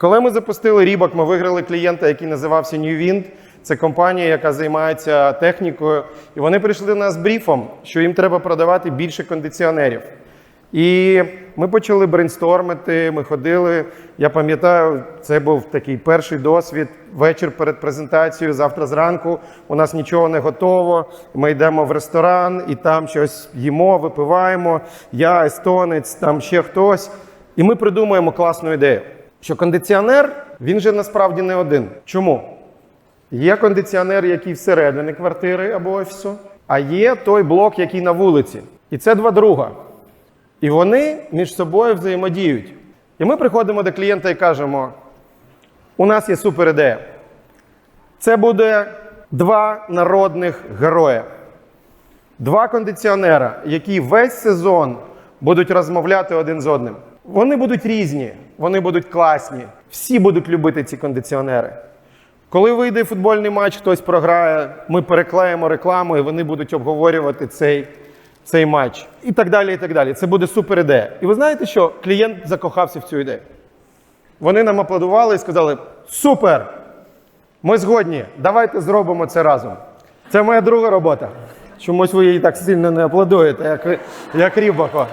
Коли ми запустили Рібок, ми виграли клієнта, який називався New Wind. Це компанія, яка займається технікою. І вони прийшли до нас з бріфом, що їм треба продавати більше кондиціонерів. І ми почали брейнстормити, ми ходили. Я пам'ятаю, це був такий перший досвід. Вечір перед презентацією, завтра зранку у нас нічого не готово. Ми йдемо в ресторан і там щось їмо, випиваємо. Я естонець, там ще хтось. І ми придумуємо класну ідею, що кондиціонер він же насправді не один. Чому? Є кондиціонер, який всередині квартири або офісу, а є той блок, який на вулиці. І це два друга. І вони між собою взаємодіють. І ми приходимо до клієнта і кажемо: у нас є супер ідея. Це буде два народних героя. Два кондиціонера, які весь сезон будуть розмовляти один з одним. Вони будуть різні, вони будуть класні. Всі будуть любити ці кондиціонери. Коли вийде футбольний матч, хтось програє, ми переклеїмо рекламу, і вони будуть обговорювати цей, цей матч. І так далі. і так далі. Це буде супер ідея. І ви знаєте, що клієнт закохався в цю ідею. Вони нам аплодували і сказали: Супер! Ми згодні, давайте зробимо це разом. Це моя друга робота. Чомусь ви її так сильно не аплодуєте, як, як Рібако.